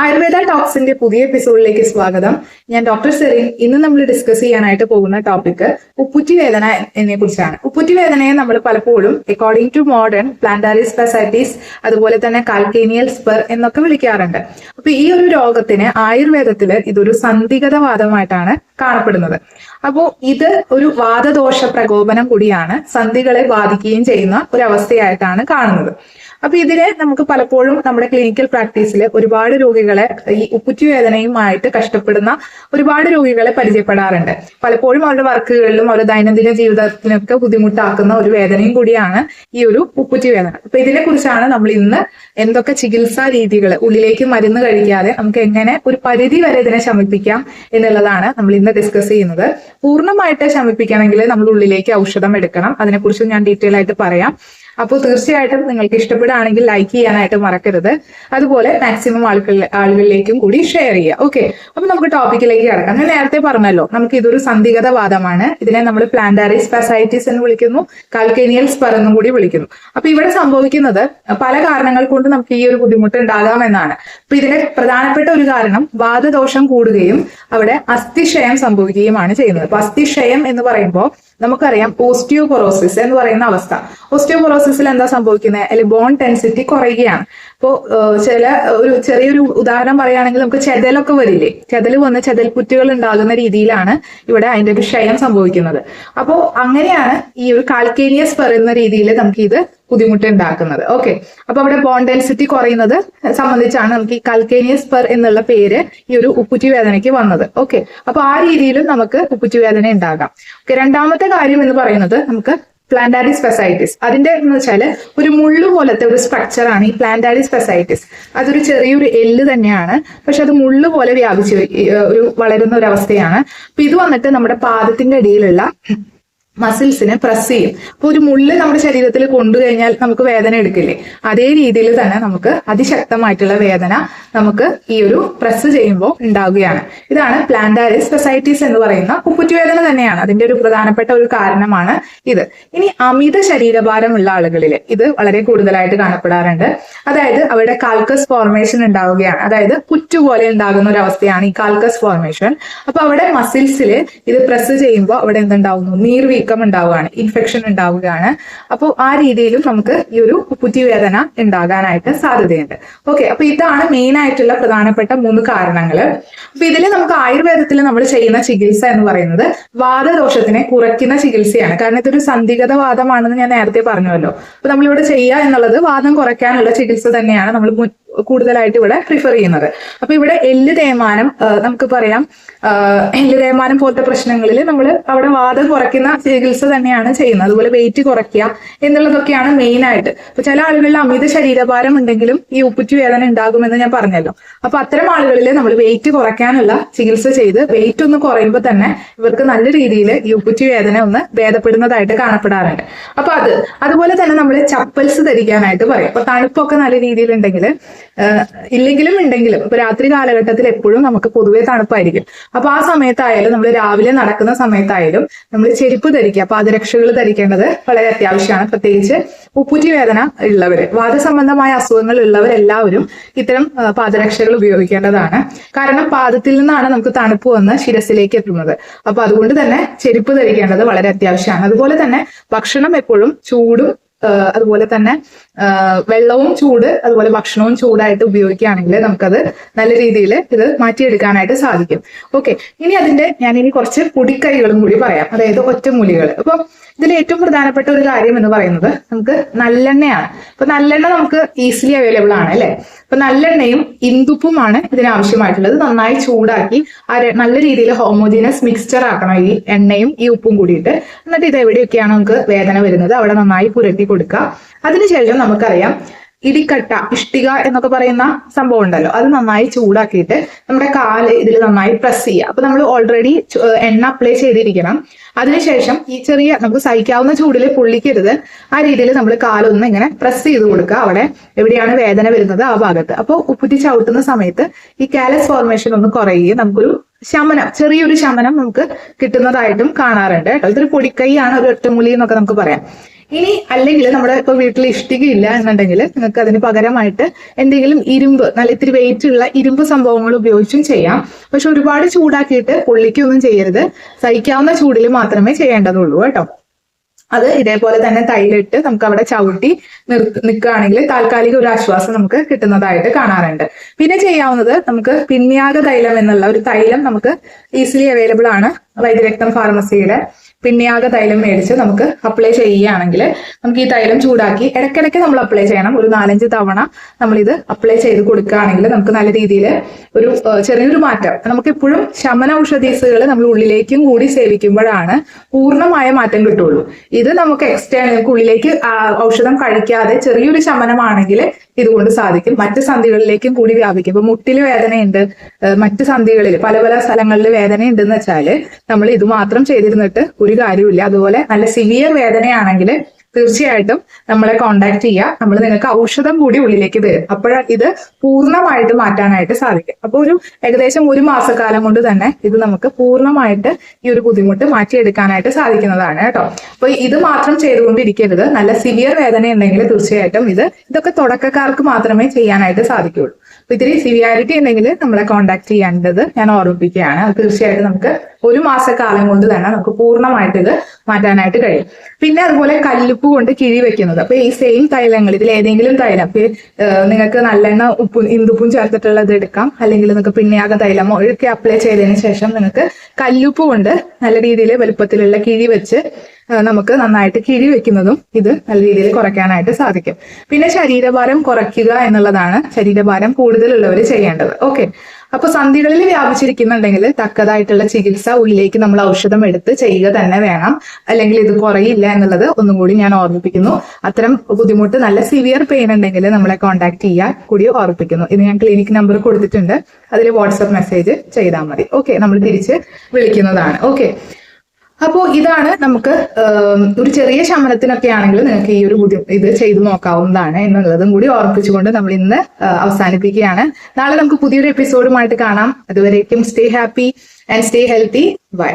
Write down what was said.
ആയുർവേദ ടോക്സിന്റെ പുതിയ എപ്പിസോഡിലേക്ക് സ്വാഗതം. ഞാൻ ഡോക്ടർ സെറിൻ. ഇന്ന് നമ്മൾ ഡിസ്കസ് ചെയ്യാനായിട്ട് പോകുന്ന ടോപ്പിക് ഉപ്പുറ്റി വേദന എന്നെ കുറിച്ചാണ്. ഉപ്പുറ്റി വേദനയെ നമ്മൾ പലപ്പോഴും according to modern plantar fasciitis അതുപോലെ തന്നെ കാൽക്കേനിയൽ സ്പെർ എന്നൊക്കെ വിളിക്കാറുണ്ട്. അപ്പൊ ഈ ഒരു രോഗത്തിന് ആയുർവേദത്തിൽ ഇതൊരു സന്ധിഗത വാദമായിട്ടാണ് കാണപ്പെടുന്നത്. അപ്പോൾ ഇത് ഒരു വാദദോഷ പ്രകോപനം കൂടിയാണ് സന്ധികളെ ബാധിക്കുകയും ചെയ്യുന്ന ഒരു അവസ്ഥയായിട്ടാണ് കാണുന്നത്. അപ്പൊ ഇതിനെ നമുക്ക് പലപ്പോഴും നമ്മുടെ ക്ലിനിക്കൽ പ്രാക്ടീസിൽ ഒരുപാട് രോഗികളെ ഈ ഉപ്പുറ്റി വേദനയുമായിട്ട് കഷ്ടപ്പെടുന്ന ഒരുപാട് രോഗികളെ പരിചയപ്പെടാറുണ്ട്. പലപ്പോഴും അവരുടെ വർക്കുകളിലും അവരുടെ ദൈനംദിന ജീവിതത്തിനൊക്കെ ബുദ്ധിമുട്ടാക്കുന്ന ഒരു വേദനയും കൂടിയാണ് ഈ ഒരു ഉപ്പുറ്റി വേദന അപ്പൊ ഇതിനെ കുറിച്ചാണ് നമ്മൾ ഇന്ന് എന്തൊക്കെ ചികിത്സാ രീതികൾ ഉള്ളിലേക്ക് മരുന്ന് കഴിക്കാതെ നമുക്ക് എങ്ങനെ ഒരു പരിധി വരെ ഇതിനെ ശമിപ്പിക്കാം എന്നുള്ളതാണ് നമ്മൾ ഇന്ന് ഡിസ്കസ് ചെയ്യുന്നത്. പൂർണമായിട്ട് ശമിപ്പിക്കണമെങ്കിൽ നമ്മൾ ഉള്ളിലേക്ക് ഔഷധം എടുക്കണം. അതിനെക്കുറിച്ച് ഞാൻ ഡീറ്റെയിൽ ആയിട്ട് പറയാം. അപ്പോൾ തീർച്ചയായിട്ടും നിങ്ങൾക്ക് ഇഷ്ടപ്പെടുകയാണെങ്കിൽ ലൈക്ക് ചെയ്യാനായിട്ട് മറക്കരുത്. അതുപോലെ മാക്സിമം ആളുകൾ ആളുകളിലേക്കും കൂടി ഷെയർ ചെയ്യുക. ഓക്കെ അപ്പൊ നമുക്ക് ടോപ്പിക്കിലേക്ക് കിടക്കാം. ഞാൻ നേരത്തെ പറഞ്ഞല്ലോ നമുക്ക് ഇതൊരു സന്ധിഗത വാദമാണ് ഇതിനെ നമ്മൾ പ്ലാന്റാറി സ്പെസൈറ്റീസ് എന്ന് വിളിക്കുന്നു കാൽക്കേനിയൽ സ്പർ എന്നും കൂടി വിളിക്കുന്നു. അപ്പൊ ഇവിടെ സംഭവിക്കുന്നത് പല കാരണങ്ങൾ കൊണ്ട് നമുക്ക് ഈ ഒരു ബുദ്ധിമുട്ട് ഉണ്ടാകാം എന്നാണ്. അപ്പൊ ഇതിന്റെ പ്രധാനപ്പെട്ട ഒരു കാരണം വാദദോഷം കൂടുകയും അവിടെ അസ്ഥിക്ഷയം സംഭവിക്കുകയുമാണ് ചെയ്യുന്നത്. അപ്പൊ അസ്ഥിക്ഷയം എന്ന് പറയുമ്പോൾ നമുക്കറിയാം ഓസ്റ്റിയോപൊറോസിസ് എന്ന് പറയുന്ന അവസ്ഥ. ഓസ്റ്റിയോപൊറോസിസിൽ എന്താ സംഭവിക്കുന്നത് അല്ലെങ്കിൽ ബോൺ ടെൻസിറ്റി കുറയുകയാണ്. അപ്പോൾ ചില ഒരു ചെറിയൊരു ഉദാഹരണം പറയുകയാണെങ്കിൽ നമുക്ക് ചെതലൊക്കെ വരില്ലേ? ചെതൽ വന്ന് ചെതൽപുറ്റുകൾ ഉണ്ടാകുന്ന രീതിയിലാണ് ഇവിടെ അതിന്റെ ഒരു ക്ഷയം സംഭവിക്കുന്നത്. അപ്പോൾ അങ്ങനെയാണ് ഈ ഒരു കാൽക്കേനിയസ് പറയുന്ന രീതിയിൽ നമുക്ക് ഇത് ബുദ്ധിമുട്ട് ഉണ്ടാക്കുന്നത്. ഓക്കെ. അപ്പൊ അവിടെ ബോണ്ടെൻസിറ്റി കുറയുന്നത് സംബന്ധിച്ചാണ് നമുക്ക് ഈ കൽക്കേനിയസ് പെർ എന്നുള്ള പേര് ഈ ഒരു ഉപ്പുറ്റി വേദനയ്ക്ക് വന്നത്. ഓക്കെ. അപ്പൊ ആ രീതിയിലും നമുക്ക് ഉപ്പുറ്റി വേദന ഉണ്ടാകാം. ഓക്കെ രണ്ടാമത്തെ കാര്യം എന്ന് പറയുന്നത് നമുക്ക് പ്ലാന്റാരിസ് സ്പെസൈറ്റിസ് അതിന്റെ എന്ന് വെച്ചാൽ ഒരു മുള്ളു പോലത്തെ ഒരു സ്ട്രക്ചർ ആണ് ഈ പ്ലാന്റാരി സ്പെസൈറ്റിസ് അതൊരു ചെറിയൊരു എല്ല് തന്നെയാണ്. പക്ഷെ അത് മുള്ളു പോലെ വ്യാപിച്ച് ഒരു വളരുന്ന ഒരു അവസ്ഥയാണ്. അപ്പൊ ഇത് വന്നിട്ട് നമ്മുടെ പാദത്തിന്റെ അടിയിലുള്ള മസിൽസിനെ പ്രസ് ചെയ്യും. അപ്പൊ ഒരു മുള്ള് നമ്മുടെ ശരീരത്തിൽ കൊണ്ടു കഴിഞ്ഞാൽ നമുക്ക് വേദന എടുക്കില്ലേ? അതേ രീതിയിൽ തന്നെ നമുക്ക് അതിശക്തമായിട്ടുള്ള വേദന നമുക്ക് ഈ ഒരു പ്രസ് ചെയ്യുമ്പോൾ ഉണ്ടാവുകയാണ് ഇതാണ് പ്ലാന്റാരിസ് സൊസൈറ്റീസ് എന്ന് പറയുന്ന ഉപ്പുറ്റുവേദന തന്നെയാണ്. അതിന്റെ ഒരു പ്രധാനപ്പെട്ട ഒരു കാരണമാണ് ഇത്. ഇനി അമിത ശരീരഭാരമുള്ള ആളുകളിൽ ഇത് വളരെ കൂടുതലായിട്ട് കാണപ്പെടാറുണ്ട്. അതായത് അവരുടെ കാൽക്കസ് ഫോർമേഷൻ ഉണ്ടാവുകയാണ്. അതായത് പുറ്റുപോലെ ഉണ്ടാകുന്ന ഒരു അവസ്ഥയാണ് ഈ കാൽക്കസ് ഫോർമേഷൻ അപ്പൊ അവിടെ മസിൽസിൽ ഇത് പ്രസ് ചെയ്യുമ്പോൾ അവിടെ എന്തുണ്ടാവുന്നു? നീർവീക്കം ഉണ്ടാവുകയാണ് ഇൻഫെക്ഷൻ ഉണ്ടാവുകയാണ്. അപ്പോൾ ആ രീതിയിലും നമുക്ക് ഈ ഒരു പുറ്റിവേദന ഉണ്ടാകാനായിട്ട് സാധ്യതയുണ്ട്. ഓക്കെ അപ്പൊ ഇതാണ് മെയിൻ ആയിട്ടുള്ള പ്രധാനപ്പെട്ട മൂന്ന് കാരണങ്ങൾ അപ്പൊ ഇതിൽ നമുക്ക് ആയുർവേദത്തിൽ നമ്മൾ ചെയ്യുന്ന ചികിത്സ എന്ന് പറയുന്നത് വാദദോഷത്തിനെ കുറയ്ക്കുന്ന ചികിത്സയാണ്. കാരണം ഇതൊരു സന്ധിഗത വാദമാണെന്ന് ഞാൻ നേരത്തെ പറഞ്ഞുവല്ലോ. അപ്പൊ നമ്മളിവിടെ ചെയ്യുക എന്നുള്ളത് വാദം കുറയ്ക്കാനുള്ള ചികിത്സ തന്നെയാണ് നമ്മൾ കൂടുതലായിട്ട് ഇവിടെ പ്രിഫർ ചെയ്യുന്നത്. അപ്പൊ ഇവിടെ എല്ല് തേയ്മാനം നമുക്ക് പറയാം. എല്ല് തേയ്മാനം പോലത്തെ പ്രശ്നങ്ങളിൽ നമ്മൾ അവിടെ വാദം കുറയ്ക്കുന്ന ചികിത്സ തന്നെയാണ് ചെയ്യുന്നത്. അതുപോലെ വെയിറ്റ് കുറയ്ക്കുക എന്നുള്ളതൊക്കെയാണ് മെയിൻ ആയിട്ട്. അപ്പൊ ചില ആളുകളിൽ അമിത ശരീരഭാരം ഉണ്ടെങ്കിലും ഈ ഉപ്പുറ്റി വേദന ഉണ്ടാകുമെന്ന് ഞാൻ പറഞ്ഞല്ലോ. അപ്പൊ അത്തരം ആളുകളിൽ നമ്മൾ വെയിറ്റ് കുറയ്ക്കാനുള്ള ചികിത്സ ചെയ്ത് വെയിറ്റ് ഒന്ന് കുറയുമ്പോൾ തന്നെ ഇവർക്ക് നല്ല രീതിയിൽ ഈ ഉപ്പുറ്റി വേദന ഒന്ന് ഭേദപ്പെടുന്നതായിട്ട് കാണപ്പെടാറുണ്ട്. അപ്പൊ അത് അതുപോലെ തന്നെ നമ്മൾ ചപ്പൽസ് ധരിക്കാനായിട്ട് പറയും. അപ്പൊ തണുപ്പൊക്കെ നല്ല രീതിയിലുണ്ടെങ്കിൽ ഇല്ലെങ്കിലും ഉണ്ടെങ്കിലും. ഇപ്പൊ രാത്രി കാലഘട്ടത്തിൽ എപ്പോഴും നമുക്ക് പൊതുവെ തണുപ്പായിരിക്കും. അപ്പൊ ആ സമയത്തായാലും നമ്മൾ രാവിലെ നടക്കുന്ന സമയത്തായാലും നമ്മൾ ചെരുപ്പ് ധരിക്കുക. പാദരക്ഷകൾ ധരിക്കേണ്ടത് വളരെ അത്യാവശ്യമാണ്. പ്രത്യേകിച്ച് ഉപ്പുറ്റി വേദന ഉള്ളവര് വാദസംബന്ധമായ അസുഖങ്ങൾ ഉള്ളവരെല്ലാവരും ഇത്തരം പാദരക്ഷകൾ ഉപയോഗിക്കേണ്ടതാണ്. കാരണം പാദത്തിൽ നിന്നാണ് നമുക്ക് തണുപ്പ് വന്ന് ശിരസിലേക്ക് എത്തുന്നത്. അപ്പൊ അതുകൊണ്ട് തന്നെ ചെരുപ്പ് ധരിക്കേണ്ടത് വളരെ അത്യാവശ്യമാണ്. അതുപോലെ തന്നെ ഭക്ഷണം എപ്പോഴും ചൂടും അതുപോലെ തന്നെ വെള്ളവും ചൂട് അതുപോലെ ഭക്ഷണവും ചൂടായിട്ട് ഉപയോഗിക്കുകയാണെങ്കിൽ നമുക്കത് നല്ല രീതിയിൽ ഇത് മാറ്റിയെടുക്കാനായിട്ട് സാധിക്കും. ഓക്കെ ഇനി അതിന്റെ ഞാൻ ഇനി കുറച്ച് പൊടിക്കൈകളും കൂടി പറയാം. അതായത് ഒറ്റമൂലികൾ. അപ്പൊ ഇതിൽ ഏറ്റവും പ്രധാനപ്പെട്ട ഒരു കാര്യം എന്ന് പറയുന്നത് നമുക്ക് നല്ലെണ്ണയാണ്. അപ്പൊ നല്ലെണ്ണ നമുക്ക് ഈസിലി അവൈലബിൾ ആണ് അല്ലെ? അപ്പൊ നല്ലെണ്ണയും ഇന്ദുപ്പുമാണ് ഇതിന് ആവശ്യമായിട്ടുള്ളത് നന്നായി ചൂടാക്കി ആ നല്ല രീതിയിൽ ഹോമോജീനസ് മിക്സ്ചർ ആക്കണം ഈ എണ്ണയും ഈ ഉപ്പും കൂടിയിട്ട്. എന്നിട്ട് ഇത് എവിടെയൊക്കെയാണ് നമുക്ക് വേദന വരുന്നത് അവിടെ നന്നായി പുരട്ടി കൊടുക്കുക അതിനുശേഷം നമുക്കറിയാം ഇടിക്കട്ട ഇഷ്ടിക എന്നൊക്കെ പറയുന്ന സംഭവം ഉണ്ടല്ലോ. അത് നന്നായി ചൂടാക്കിയിട്ട് നമ്മുടെ കാൽ ഇതിൽ നന്നായി പ്രസ് ചെയ്യുക. അപ്പൊ നമ്മൾ ഓൾറെഡി എണ്ണ അപ്ലൈ ചെയ്തിരിക്കണം. അതിനുശേഷം ഈ ചെറിയ നമുക്ക് സഹിക്കാവുന്ന ചൂടിൽ പൊള്ളിക്കരുത്. ആ രീതിയിൽ നമ്മൾ കാലൊന്ന് ഇങ്ങനെ പ്രസ് ചെയ്ത് കൊടുക്കുക. അവിടെ എവിടെയാണ് വേദന വരുന്നത് ആ ഭാഗത്ത്. അപ്പോൾ ഉപ്പുറ്റി ചവിട്ടുന്ന സമയത്ത് ഈ കാലസ് ഫോർമേഷൻ ഒന്ന് കുറയുകയും നമുക്കൊരു ശമനം ചെറിയൊരു ശമനം നമുക്ക് കിട്ടുന്നതായിട്ടും കാണാറുണ്ട് കേട്ടോ. ഇതൊരു പൊടിക്കൈയാണ് ഒരു ഒറ്റമൂലി എന്നൊക്കെ നമുക്ക് പറയാം. ഇനി അല്ലെങ്കിൽ നമ്മുടെ ഇപ്പൊ വീട്ടിൽ ഇഷ്ടിക ഇല്ല എന്നുണ്ടെങ്കിൽ നിങ്ങൾക്ക് അതിന് പകരമായിട്ട് എന്തെങ്കിലും ഇരുമ്പ് നല്ല ഇത്തിരി വെയിറ്റ് ഉള്ള ഇരുമ്പ് സംഭവങ്ങൾ ഉപയോഗിച്ചും ചെയ്യാം. പക്ഷെ ഒരുപാട് ചൂടാക്കിയിട്ട് പൊള്ളിക്കൊന്നും ചെയ്യരുത്. സഹിക്കാവുന്ന ചൂടിൽ മാത്രമേ ചെയ്യേണ്ടതുള്ളൂ കേട്ടോ. അത് ഇതേപോലെ തന്നെ തൈലിട്ട് നമുക്ക് അവിടെ ചവിട്ടി നിർ നിൽക്കുകയാണെങ്കിൽ താൽക്കാലിക ഒരു ആശ്വാസം നമുക്ക് കിട്ടുന്നതായിട്ട് കാണാറുണ്ട്. പിന്നെ ചെയ്യാവുന്നത് നമുക്ക് പിന്യാഗ തൈലം എന്നുള്ള ഒരു തൈലം നമുക്ക് ഈസിലി അവൈലബിൾ ആണ് വൈദ്യരക്തം ഫാർമസിയുടെ പിന്യാഗ തൈലം മേടിച്ച് നമുക്ക് അപ്ലൈ ചെയ്യുകയാണെങ്കിൽ നമുക്ക് ഈ തൈലം ചൂടാക്കി ഇടയ്ക്കിടയ്ക്ക് നമ്മൾ അപ്ലൈ ചെയ്യണം. ഒരു നാലഞ്ച് തവണ നമ്മൾ ഇത് അപ്ലൈ ചെയ്ത് കൊടുക്കുകയാണെങ്കിൽ നമുക്ക് നല്ല രീതിയിൽ ഒരു ചെറിയൊരു മാറ്റം. നമുക്ക് എപ്പോഴും ശമന ഔഷധീസുകൾ നമ്മൾ ഉള്ളിലേക്കും കൂടി സേവിക്കുമ്പോഴാണ് പൂർണമായ മാറ്റം കിട്ടുള്ളൂ ഇത് നമുക്ക് എക്സ്റ്റേണൽ നമുക്ക് ഉള്ളിലേക്ക് ഔഷധം കഴിക്കാതെ ചെറിയൊരു ശമനമാണെങ്കിൽ ഇതുകൊണ്ട് സാധിക്കും. മറ്റ് സന്ധികളിലേക്കും കൂടി വ്യാപിക്കും. ഇപ്പൊ മുട്ടിൽ വേദനയുണ്ട് മറ്റ് സന്ധികളിൽ പല പല സ്ഥലങ്ങളിൽ വേദനയുണ്ടെന്ന് വെച്ചാൽ നമ്മൾ ഇത് മാത്രം ചെയ്തിരുന്നിട്ട് ഒരു കാര്യമില്ല അതുപോലെ നല്ല സിവിയർ വേദനയാണെങ്കിൽ തീർച്ചയായിട്ടും നമ്മളെ കോണ്ടാക്ട് ചെയ്യുക നമ്മൾ നിങ്ങൾക്ക് ഔഷധം കൂടി ഉള്ളിലേക്ക് തരും. അപ്പോഴാണ് ഇത് പൂർണമായിട്ട് മാറ്റാനായിട്ട് സാധിക്കും. അപ്പോൾ ഒരു ഏകദേശം ഒരു മാസക്കാലം കൊണ്ട് തന്നെ ഇത് നമുക്ക് പൂർണമായിട്ട് ഈ ഒരു ബുദ്ധിമുട്ട് മാറ്റിയെടുക്കാനായിട്ട് സാധിക്കുന്നതാണ് കേട്ടോ. അപ്പൊ ഇത് മാത്രം ചെയ്തുകൊണ്ടിരിക്കരുത്. നല്ല സിവിയർ വേദന ഉണ്ടെങ്കിൽ തീർച്ചയായിട്ടും ഇത് ഇതൊക്കെ തുടക്കക്കാർക്ക് മാത്രമേ ചെയ്യാനായിട്ട് സാധിക്കുകയുള്ളൂ. അപ്പൊ ഇത്തിരി സിവിയാരിറ്റി ഉണ്ടെങ്കിൽ നമ്മളെ കോണ്ടാക്ട് ചെയ്യേണ്ടത് ഞാൻ ഓർമ്മിപ്പിക്കുകയാണ്. തീർച്ചയായിട്ടും നമുക്ക് ഒരു മാസക്കാലം കൊണ്ട് തന്നെ നമുക്ക് പൂർണമായിട്ട് ഇത് മാറ്റാനായിട്ട് കഴിയും. പിന്നെ അതുപോലെ കല്ലുപ്പ് കൊണ്ട് കിഴി വെക്കുന്നത്. അപ്പൊ ഈ സെയിം തൈലങ്ങൾ ഇതിൽ ഏതെങ്കിലും തൈലം നിങ്ങൾക്ക് നല്ലെണ്ണ ഉപ്പും ഇന്ദുപ്പും ചേർത്തിട്ടുള്ളത് എടുക്കാം. അല്ലെങ്കിൽ നിങ്ങൾക്ക് പിന്നെയാക തൈലം ഒഴുക്കെ അപ്ലൈ ചെയ്തതിന് ശേഷം നിങ്ങൾക്ക് കല്ലുപ്പ് കൊണ്ട് നല്ല രീതിയിൽ വലുപ്പത്തിലുള്ള കിഴി വെച്ച് നമുക്ക് നന്നായിട്ട് കിഴി വെക്കുന്നതും ഇത് നല്ല രീതിയിൽ കുറയ്ക്കാനായിട്ട് സാധിക്കും. പിന്നെ ശരീരഭാരം കുറയ്ക്കുക എന്നുള്ളതാണ് ശരീരഭാരം കൂടുതലുള്ളവർ ചെയ്യേണ്ടത്. ഓക്കെ. അപ്പൊ സന്ധികളിൽ വ്യാപിച്ചിരിക്കുന്നുണ്ടെങ്കിൽ തക്കതായിട്ടുള്ള ചികിത്സ ഉള്ളിലേക്ക് നമ്മൾ ഔഷധം എടുത്ത് ചെയ്യുക തന്നെ വേണം. അല്ലെങ്കിൽ ഇത് കുറയില്ല എന്നുള്ളത് ഒന്നും കൂടി ഞാൻ ഓർമ്മിപ്പിക്കുന്നു. അത്തരം ബുദ്ധിമുട്ട് നല്ല സിവിയർ പെയിൻ ഉണ്ടെങ്കിൽ നമ്മളെ കോൺടാക്ട് ചെയ്യാൻ കൂടി ഓർമ്മിപ്പിക്കുന്നു. ഇത് ഞാൻ ക്ലിനിക് നമ്പർ കൊടുത്തിട്ടുണ്ട്. അതിൽ വാട്സപ്പ് മെസ്സേജ് ചെയ്താൽ മതി. ഓക്കെ നമ്മൾ തിരിച്ച് വിളിക്കുന്നതാണ്. ഓക്കെ അപ്പോൾ ഇതാണ് നമുക്ക് ഒരു ചെറിയ ശമനത്തിനൊക്കെ ആണെങ്കിൽ നിങ്ങൾക്ക് ഈ ഒരു ബുദ്ധി ഇത് ചെയ്തു നോക്കാവുന്നതാണ് എന്നുള്ളതും കൂടി ഓർപ്പിച്ചുകൊണ്ട് നമ്മൾ ഇന്ന് അവസാനിപ്പിക്കുകയാണ്. നാളെ നമുക്ക് പുതിയൊരു എപ്പിസോഡുമായിട്ട് കാണാം. അതുവരേക്കും stay happy and stay healthy bye